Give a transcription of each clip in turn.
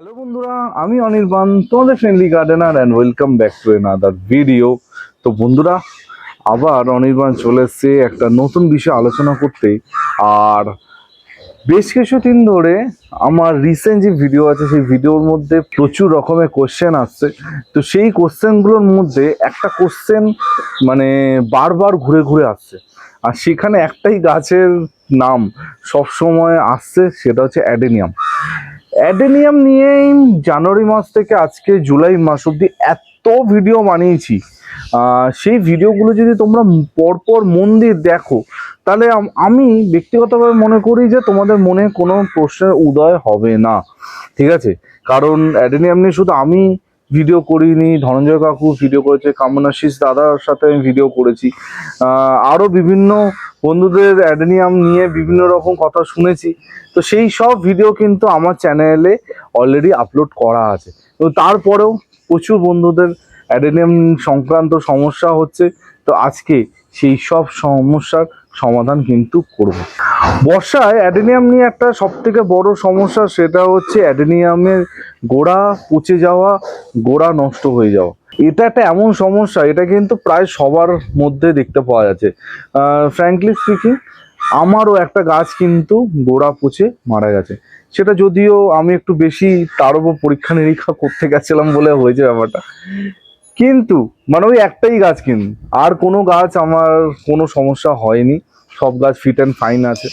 Hello বন্ধুরা, আমি অনির্বাণ, তোমাদের friendly gardener and welcome back to another video তো বন্ধুরা, আবার অনির্বাণ চলে এসছে একটা নতুন বিষয় আলোচনা করতে। আর বেশ কিছু দিন ধরে আমার রিসেন্ট যে ভিডিও আছে, সেই ভিডিওর মধ্যে প্রচুর রকমের কোশ্চেন আসছে। তো সেই কোশ্চেনগুলোর মধ্যে একটা কোশ্চেন মানে বারবার ঘুরে ঘুরে আসছে। আর সেখানে একটাই গাছের নাম সবসময় আসছে, সেটা হচ্ছে অ্যাডেনিয়াম। অ্যাডেনিয়াম নিয়েই জানুয়ারি মাস থেকে আজকে জুলাই মাস অবধি এত ভিডিও বানিয়েছি। সেই ভিডিওগুলো যদি তোমরা পরপর মন দিয়ে দেখো, তাহলে আমি ব্যক্তিগতভাবে মনে করি যে তোমাদের মনে কোনো প্রশ্নের উদয় হবে না। ঠিক আছে? কারণ অ্যাডেনিয়াম নিয়ে শুধু আমি ভিডিও করিনি, ধনঞ্জয় কাকু ভিডিও করেছে কামনাশিস দাদার সাথে আমি ভিডিও করেছি। আরও বিভিন্ন বন্ধুদের অ্যাডেনিয়াম নিয়ে বিভিন্ন রকম কথা শুনেছি। তো সেই সব ভিডিও কিন্তু আমার চ্যানেলে অলরেডি আপলোড করা আছে। তো তারপরেও প্রচুর বন্ধুদের অ্যাডেনিয়াম সংক্রান্ত সমস্যা হচ্ছে। তো আজকে সেই সব সমস্যার সমাধান কিন্তু করব। বর্ষায় অ্যাডেনিয়াম নিয়ে একটা সব থেকে বড় সমস্যা সেটা হচ্ছে অ্যাডেনিয়ামের গোড়া পচে যাওয়া, গোড়া নষ্ট হয়ে যাওয়া। এটা একটা এমন সমস্যা, এটা কিন্তু প্রায় সবার মধ্যে দেখতে পাওয়া যাচ্ছে। ফ্র্যাঙ্কলি স্পিকিং আমারও একটা গাছ কিন্তু গোড়া পচে মারা গেছে। সেটা যদিও আমি একটু বেশি তার উপর পরীক্ষা নিরীক্ষা করতে গেছিলাম বলে হয়েছে ব্যাপারটা। কিন্তু মানে ওই একটাই গাছ কিন্তু, আর কোনো গাছ আমার কোনো সমস্যা হয়নি। সব গাছ ফিট অ্যান্ড ফাইন আছে।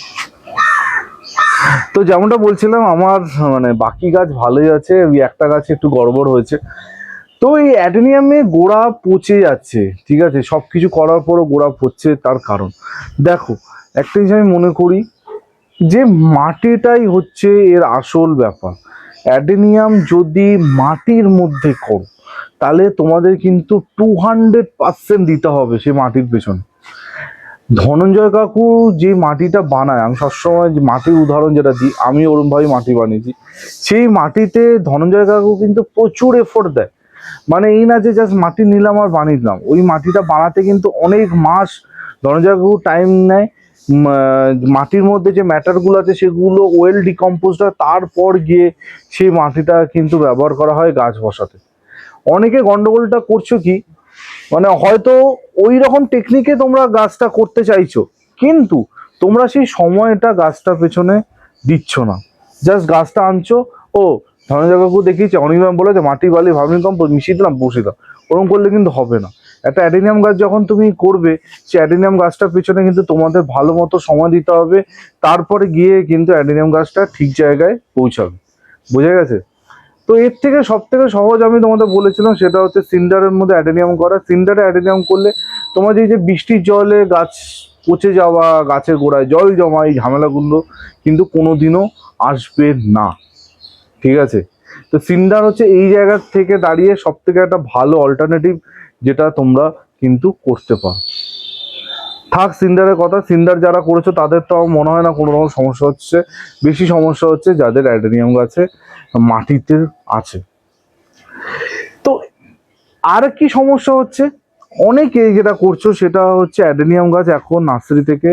তো যেমনটা বলছিলাম, আমার মানে বাকি গাছ ভালোই আছে, ওই একটা গাছে একটু গড়বড় হয়েছে। তো এই অ্যাডেনিয়ামে গোড়া পচে যাচ্ছে, ঠিক আছে? সব কিছু করার পরও গোড়া পচছে তার কারণ। দেখো, একটা জিনিস আমি মনে করি, যে মাটিটাই হচ্ছে এর আসল ব্যাপার। অ্যাডেনিয়াম যদি মাটির মধ্যে করো তাহলে তোমাদের কিন্তু টু হান্ড্রেড পার্সেন্ট দিতে হবে সেই মাটির পেছনে। ধনঞ্জয় কাকু যে মাটিটা বানায়, আমি সবসময় যে মাটির উদাহরণ যেটা দিই, আমি ওরমভাবে মাটি বানিয়েছি, সেই মাটিতে ধনঞ্জয় কাকু কিন্তু প্রচুর এফোর্ট দেয়। মানে এই না যে জাস্ট মাটি নিলাম আর বানিয়ে ওই মাটিটা বানাতে কিন্তু অনেক মাস কাকু টাইম নেয়। মাটির মধ্যে যে ম্যাটারগুলো আছে সেগুলো ওয়েল ডিকম্পোজড হয়, তারপর গিয়ে সেই মাটিটা কিন্তু ব্যবহার করা হয় গাছ বসাতে। অনেকে গন্ডগোলটা করছ কি? মানে হয়তো ওই রকম টেকনিকে তোমরা গাছটা করতে চাইছো, কিন্তু তোমরা সেই সময়টা গাছটার পেছনে দিচ্ছ না। জাস্ট গাছটা আনছো, ও ধনঞ্জয় কাকু দেখিয়েছে, অনির্বাণ বলে যে মাটি, বালি ভার্মি কম্পোস্ট মিশিয়ে দিলাম বসে দাও। ওরকম করলে কিন্তু হবে না। একটা অ্যাডেনিয়াম গাছ যখন তুমি করবে, সেই অ্যাডেনিয়াম গাছটার পিছনে কিন্তু তোমাদের ভালো মতো সময় দিতে হবে। তারপরে গিয়ে কিন্তু অ্যাডেনিয়াম গাছটা ঠিক জায়গায় পৌঁছাবে। বোঝা গেছে? তো এর থেকে সব থেকে সহজ আমি তোমাদের বলেছিলাম, সেটা হচ্ছে সিন্ডারের মধ্যে অ্যাডেনিয়াম করা। সিন্ডারে অ্যাডেনিয়াম করলে তোমার এই যে বৃষ্টির জলে গাছ পচে যাওয়া, গাছের গোড়ায় জল জমা এই ঝামেলাগুলো কিন্তু কোনোদিনও আসবে না। ঠিক আছে? তো সিন্ডার হচ্ছে এই জায়গা থেকে দাঁড়িয়ে সব থেকে একটা ভালো অল্টারনেটিভ যেটা তোমরা কিন্তু করতে পারো। থাক, সিন্ডারের কথা, সিন্ডার যারা করেছ তাদের তো মনে হয় না কোনো রকম সমস্যা হচ্ছে। বেশি সমস্যা হচ্ছে যাদের অ্যাডেনিয়াম গাছে মাটিতে আছে। তো আর কি সমস্যা হচ্ছে? অনেকে যেটা করছ সেটা হচ্ছে অ্যাডেনিয়াম গাছ এখন নার্সারি থেকে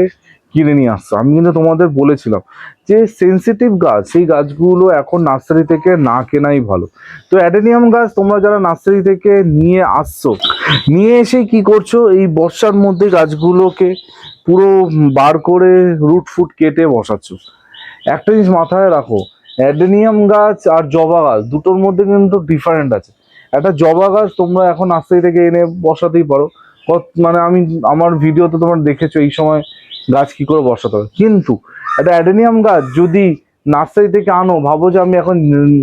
কিনে নিয়ে আসছো। আমি কিন্তু তোমাদের বলেছিলাম যে সেনসিটিভ গাছ, সেই গাছগুলো এখন নার্সারি থেকে না কেনাই ভালো। তো অ্যাডেনিয়াম গাছ তোমরা যারা নার্সারি থেকে নিয়ে আসছো, নিয়ে এসে কি করছ? এই বর্ষার মধ্যে গাছগুলোকে পুরো বার করে রুট ফুট কেটে বসাচ্ছ। একটা জিনিস মাথায় রাখো, অ্যাডেনিয়াম গাছ আর জবা গাছ দুটোর মধ্যে কিন্তু ডিফারেন্ট আছে। একটা জবা গাছ তোমরা এখন নার্সারি থেকে এনে বসাতেই পারো। মানে আমি আমার ভিডিওতে তোমার দেখেছ এই সময় গাছ কি করে বসাতে হবে? কিন্তু একটা অ্যাডেনিয়াম গাছ যদি নার্সারি থেকে আনো, ভাবো যে আমি এখন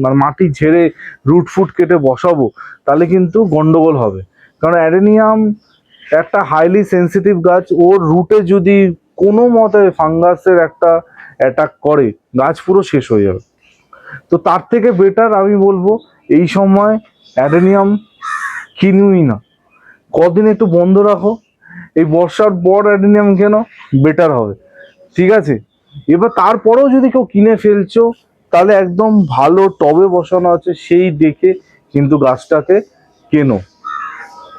মানে মাটি ঝেড়ে রুট ফুট কেটে বসাবো, তাহলে কিন্তু গন্ডগোল হবে। কারণ অ্যাডেনিয়াম একটা হাইলি সেনসিটিভ গাছ, ওর রুটে যদি কোনো মতে ফাঙ্গাসের একটা অ্যাটাক করে, গাছ পুরো শেষ হয়ে যাবে। তো তার থেকে বেটার আমি বলব, এই সময় অ্যাডেনিয়াম কিনুই না। কদিন একটু বন্ধ রাখো এই বর্ষার পর অ্যাডেনিয়াম কেন? বেটার হবে। ঠিক আছে? এবার তারপরেও যদি কেউ কিনে ফেলছো, তাহলে একদম ভালো টবে বসানো আছে, সেই দেখে কিন্তু গাছটাকে কেনো।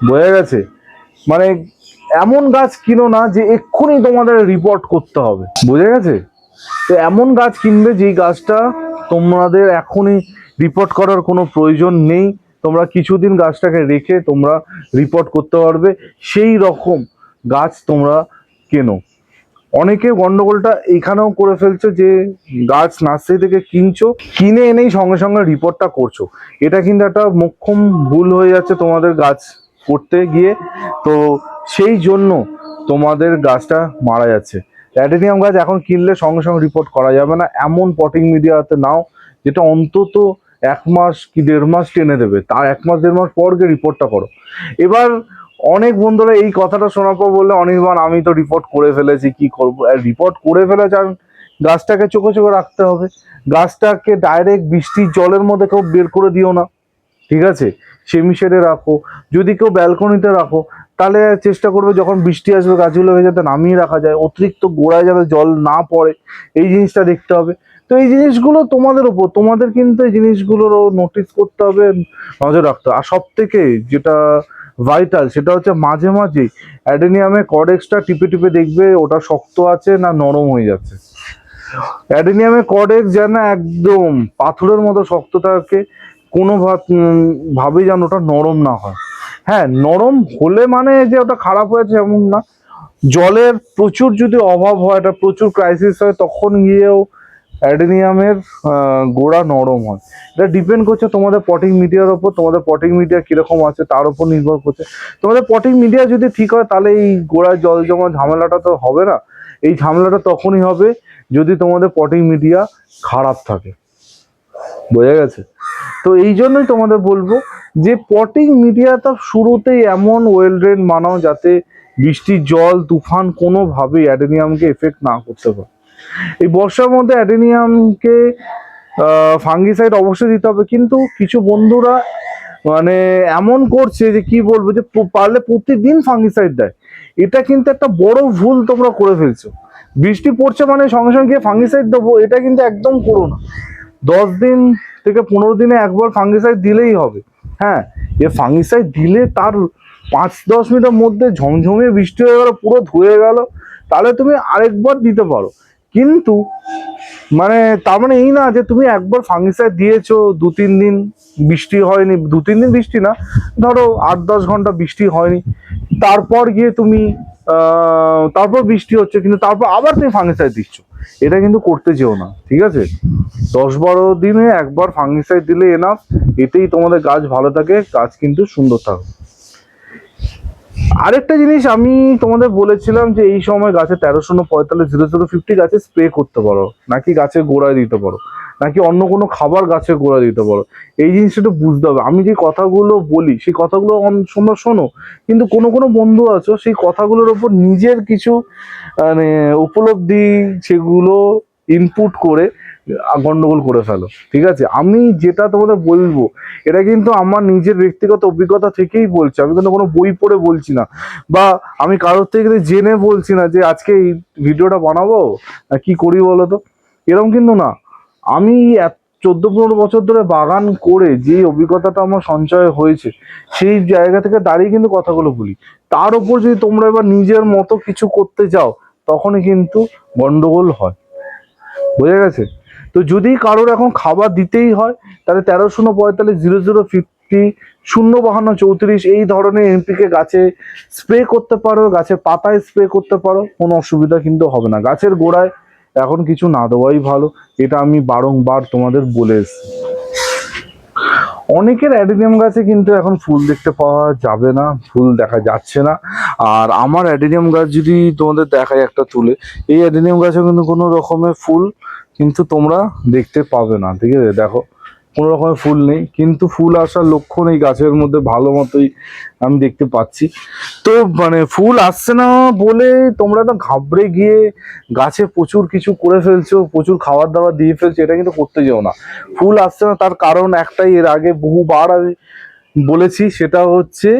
বোঝা গেছে? মানে এমন গাছ কিনো না যে এক্ষুনি তোমাদের রিপোর্ট করতে হবে। বোঝা গেছে? তো এমন গাছ কিনবে যেই গাছটা তোমাদের এখনই রিপোর্ট করার কোনো প্রয়োজন নেই। তোমরা কিছুদিন গাছটাকে রেখে তোমরা রিপোর্ট করতে পারবে। সেই রকম গাছ তোমরা কেনো। অনেকে গন্ডগোলটা এখানেও করে ফেলছে যে, গাছ নার্সারি থেকে কিনছো, কিনে এনেই সঙ্গে সঙ্গে রিপোর্টটা করছ। এটা কিন্তু একটা মোক্ষম ভুল হয়ে যাচ্ছে তোমাদের গাছ করতে গিয়ে। তো সেই জন্য তোমাদের গাছটা মারা যাচ্ছে। অ্যাডেনিয়াম গাছ এখন কিনলে সঙ্গে সঙ্গে রিপোর্ট করা যাবে না। এমন পটিং মিডিয়াতে নাও, যেটা অন্তত এক মাস কি দেড় মাস টেনে দেবে। তার এক মাস দেড় মাস পর গিয়ে রিপোর্টটা করো। এবার অনেক বন্ধুরা এই কথাটা শোনার পর বললে অনির্বাণ আমি তো রিপোর্ট করে ফেলেছি, কি করব? রিপোর্ট করে ফেলেছে, আর গাছটাকে চোখে চোখে রাখতে হবে। গাছটাকে ডাইরেক্ট বৃষ্টির জলের মধ্যে কেউ বের করে দিও না, ঠিক আছে? সেমি শেডে রাখো, যদি কেউ ব্যালকনিতে রাখো, তাহলে চেষ্টা করবে যখন বৃষ্টি আসবে, গাছগুলো হয়ে যাতে নামিয়ে রাখা যায়, অতিরিক্ত গোড়ায় যাতে জল না পড়ে, এই জিনিসটা দেখতে হবে। তো এই জিনিসগুলো তোমাদের ওপর তোমাদের কিন্তু এই জিনিসগুলোরও নোটিস করতে হবে, নজর রাখতে হবে। আর সব থেকে যেটা ভাইটাল সেটা হচ্ছে মাঝে মাঝে অ্যাডেনিয়ামে কডেক্সটা টিপে টিপে দেখবে ওটা শক্ত আছে না নরম হয়ে যাচ্ছে। অ্যাডেনিয়ামে কডেক্স যেন একদম পাথরের মতো শক্ত থাকে, কোনো ভাব- যেন ওটা নরম না হয়। হ্যাঁ নরম হলে মানে যে ওটা খারাপ হয়েছে এমন না। জলের প্রচুর যদি অভাব হয় এটা প্রচুর ক্রাইসিস হয়, তখন গিয়েও অ্যাডেনিয়ামের গোড়া নরম হয়। এটা ডিপেন্ড করছে তোমাদের পটিং মিডিয়ার ওপর, তোমাদের পটিং মিডিয়া কীরকম আছে, তার উপর নির্ভর করছে। তোমাদের পটিং মিডিয়া যদি ঠিক হয়, তাহলে এই গোড়ায় জল জমা ঝামেলাটা তো হবে না। এই ঝামেলাটা তখনই হবে যদি তোমাদের পটিং মিডিয়া খারাপ থাকে। বোঝা গেছে? তো এই জন্যই তোমাদের বলব যে পটিং মিডিয়াটা শুরুতেই এমন ওয়েল ড্রেন বানাও যাতে বৃষ্টির জল, তুফান কোনোভাবেই অ্যাডেনিয়ামকে এফেক্ট না করতে পারে। এই বর্ষার মধ্যে অ্যাডেনিয়ামকে ফাঙ্গিসাইড অবশ্যই দিতে হবে। কিন্তু কিছু বন্ধুরা মানে এমন করছে যে কি বলব, যে পারলে প্রতিদিন ফাঙ্গিসাইড দেয়। এটা কিন্তু একটা বড় ভুল তোমরা করে ফেলছো। বৃষ্টি পড়ছে মানে সঙ্গে সঙ্গে গিয়ে ফাঙ্গিসাইড দেবো, এটা কিন্তু একদম করো না। দশ দিন থেকে পনেরো দিনে একবার ফাঙ্গিসাইড দিলেই হবে। হ্যাঁ এ ফাঙ্গিসাইড দিলে তার পাঁচ দশ মিনিটের মধ্যে ঝমঝমে বৃষ্টি হয়ে গেলো, পুরো ধুয়ে গেল। তাহলে তুমি আরেকবার দিতে পারো। কিন্তু মানে তার মানে এই না যে তুমি একবার ফাঙ্গিসাইড দিয়েছ, দু তিন দিন বৃষ্টি হয়নি, দু তিন দিন বৃষ্টি না, ধরো আট দশ ঘণ্টা বৃষ্টি হয়নি। তারপর গিয়ে তুমি তারপর বৃষ্টি হচ্ছে, কিন্তু তারপর আবার তুমি ফাঙ্গিসাইড দিচ্ছ। এটা কিন্তু করতে যেও না, ঠিক আছে? দশ বারো দিনে একবার ফাঙ্গিসাইড দিলে এনাফ এতেই তোমাদের গাছ ভালো থাকে গাছ কিন্তু সুন্দর থাকে আরেকটা জিনিস আমি তোমাদের বলেছিলাম যে এই সময় গাছে তেরো শূন্য পঁয়তাল্লিশ, জিরো জিরো, ফিফটি গাছে স্প্রে করতে পারো। নাকি গাছের গোড়ায় দিতে পারো। নাকি অন্য কোনো খাবার গাছের গোড়ায় দিতে পারো। এই জিনিসটা একটু বুঝতে হবে। আমি যে কথাগুলো বলি, সেই কথাগুলো তোমরা শোনো কিন্তু কোনো কোনো বন্ধু আছো, সেই কথাগুলোর ওপর নিজের কিছু মানে উপলব্ধি সেগুলো ইনপুট করে গন্ডগোল করে ফেলো, ঠিক আছে? আমি যেটা তোমাদের বলব, এটা কিন্তু আমার নিজের ব্যক্তিগত অভিজ্ঞতা থেকেই বলছি, আমি কিন্তু কোনো বই পড়ে বলছি না, বা আমি কারোর থেকে জেনে বলছি না যে আজকে এই ভিডিওটা বানাবো কি করি বলো তো এরকম কিন্তু না। আমি চোদ্দ পনেরো বছর ধরে বাগান করে যে অভিজ্ঞতাটা আমার সঞ্চয় হয়েছে, সেই জায়গা থেকে দাঁড়িয়ে কিন্তু কথাগুলো বলি। তার উপর যদি তোমরা এবার নিজের মতো কিছু করতে যাও তখনই কিন্তু গন্ডগোল হয়। বোঝা গেছে? তো যদি কারোর এখন খাবার দিতেই হয়, তাহলে তেরো শূন্য পঁয়তাল্লিশ জিরো জিরো ফিফটি শূন্য বাহান্ন চৌত্রিশ এই ধরনের এনপিকে গাছে স্প্রে করতে পারো, গাছের পাতায় স্প্রে করতে পারো, কোনো অসুবিধা কিন্তু হবে না। গাছের গোড়ায় এখন কিছু না দেওয়াই ভালো, এটা আমি বারংবার তোমাদের বলে এসেছি। অনেকের অ্যাডিনিয়াম গাছে কিন্তু এখন ফুল দেখতে পাওয়া যাবে না, ফুল দেখা যাচ্ছে না। আর আমার অ্যাডিনিয়াম গাছ যদি তোমাদের দেখায় একটা তুলে, এই অ্যাডিনিয়াম গাছে কিন্তু কোনো রকমের ফুল কিন্তু তোমরা দেখতে পাবে না, ঠিক আছে? দেখো, কোনো রকমের ফুল নেই, কিন্তু ফুল আসার লক্ষণ এই গাছের মধ্যে ভালো মতোই আমি দেখতে পাচ্ছি। তো মানে ফুল আসছে না বলে তোমরা তো ঘাবড়ে গিয়ে গাছে প্রচুর কিছু করে ফেলছো, প্রচুর খাবার দাবার দিয়ে ফেলছো, এটা কিন্তু করতে যাও না। ফুল আসছে না তার কারণ একটাই, এর আগে বহুবার আমি বলেছি, সেটা হচ্ছে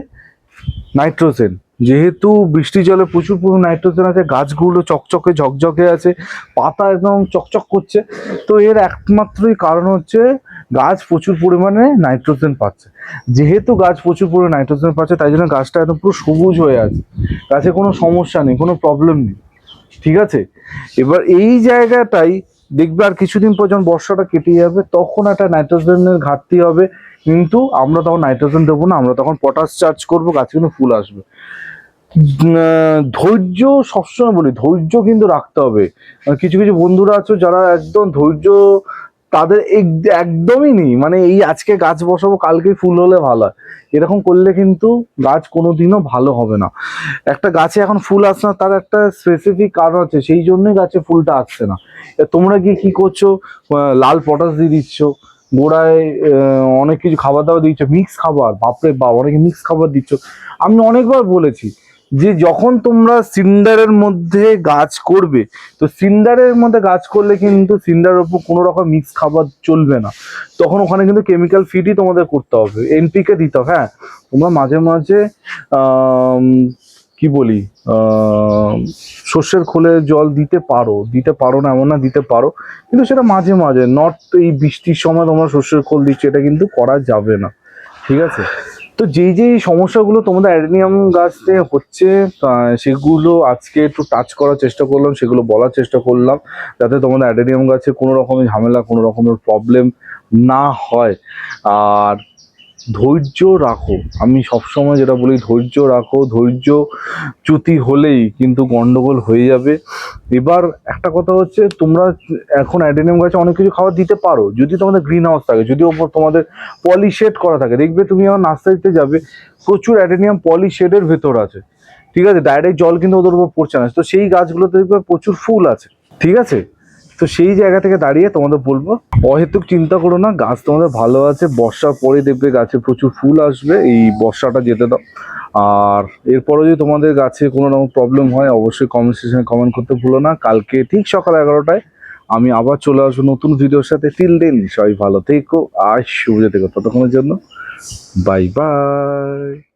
নাইট্রোজেন। যেহেতু বৃষ্টি জলে প্রচুর পরিমাণ নাইট্রোজেন আছে, গাছগুলো চকচকে, ঝকঝকে আছে, পাতা একদম চকচক করছে। তো এর একমাত্রই কারণ হচ্ছে গাছ প্রচুর পরিমাণে নাইট্রোজেন পাচ্ছে। যেহেতু গাছ প্রচুর পরিমাণে নাইট্রোজেন পাচ্ছে, তাই জন্য গাছটা একদম পুরো সবুজ হয়ে আছে। গাছে কোনো সমস্যা নেই, কোনো প্রবলেম নেই। ঠিক আছে? এবার এই জায়গাটাই দেখবে আর কিছুদিন পর যখন বর্ষাটা কেটে যাবে, তখন একটা নাইট্রোজেনের ঘাটতি হবে। কিন্তু আমরা তখন নাইট্রোজেন দেবো না, আমরা তখন পটাশ চার্জ করব, গাছে কিন্তু ফুল আসবে। ধৈর্য সবসময় বলি, ধৈর্য কিন্তু রাখতে হবে। কিছু কিছু বন্ধুরা আছো যারা একদম ধৈর্য তাদের এক- একদমই নেই। মানে এই আজকে গাছ বসাবো কালকে ফুল হলে ভালো হয়। এরকম করলে কিন্তু গাছ কোনোদিনও ভালো হবে না। একটা গাছে এখন ফুল আসছে না, তার একটা স্পেসিফিক কারণ আছে সেই জন্যই গাছে ফুলটা আসছে না। তোমরা গিয়ে কি করছ? লাল পটাশ দিয়ে দিচ্ছ, গোড়ায় অনেক কিছু খাবার দাবার দিচ্ছ মিক্স খাবার, বাপরে বাপ, অনেকে মিক্স খাবার দিচ্ছ। আমি অনেকবার বলেছি যে যখন তোমরা সিন্ডারের মধ্যে গাছ করবে, তো সিন্ডারের মধ্যে গাছ করলে কিন্তু সিন্ডারের উপর কোনো রকম মিক্স খাবার চলবে না। তখন ওখানে কিন্তু কেমিক্যাল ফিডই তোমাদের করতে হবে এনপিকে দিতে হবে হ্যাঁ? তোমরা মাঝে মাঝে কি বলি শস্যের খোলে জল দিতে পারো দিতে পারো না এমন না, দিতে পারো। কিন্তু সেটা মাঝে মাঝে নট এই বৃষ্টির সময় তোমরা সর্ষের খোল দিচ্ছ, এটা কিন্তু করা যাবে না। ঠিক আছে? তো যেই যেই সমস্যাগুলো তোমাদের অ্যাডেনিয়াম গাছে হচ্ছে সেগুলো আজকে একটু টাচ করার চেষ্টা করলাম, সেগুলো বলার চেষ্টা করলাম, যাতে তোমাদের অ্যাডেনিয়াম গাছে কোনো রকমের ঝামেলা, কোনো রকমের প্রবলেম না হয়। আর ধৈর্য রাখো। আমি সবসময় যেটা বলি, ধৈর্য রাখো। ধৈর্য চ্যুতি হলেই কিন্তু গন্ডগোল হয়ে যাবে। এবার একটা কথা হচ্ছে, তোমরা এখন অ্যাডেনিয়াম গাছে অনেক কিছু খাবার দিতে পারো। যদি তোমাদের গ্রিন হাউস থাকে, যদি ওপর তোমাদের পলিশেড করা থাকে, দেখবে তুমি আমার নার্সারিতে যাবে, প্রচুর অ্যাডেনিয়াম পলিশেডের ভেতর আছে। ঠিক আছে? ডাইরেক্ট জল কিন্তু ওদের উপর পড়ছে না। তো সেই গাছগুলোতে দেখবে প্রচুর ফুল আছে। ঠিক আছে? তো সেই জায়গা থেকে দাঁড়িয়ে তোমাদের বলব, অহেতুক চিন্তা করো না, গাছ তোমাদের ভালো আছে, বর্ষা পরে দেখবে গাছে প্রচুর ফুল আসবে, এই বর্ষাটা যেতে দাও। আর এরপরে যদি তোমাদের গাছে কোনো রকম প্রবলেম হয়, অবশ্যই কমেন্ট সেকশনে কমেন্ট করতে ভুলো না। কালকে ঠিক সকাল এগারোটায় আমি আবার চলে আসব নতুন ভিডিওর সাথে। টিল দেন সবাই ভালো থেকো আর শুভ থেকো ততক্ষণের জন্য বাই বাই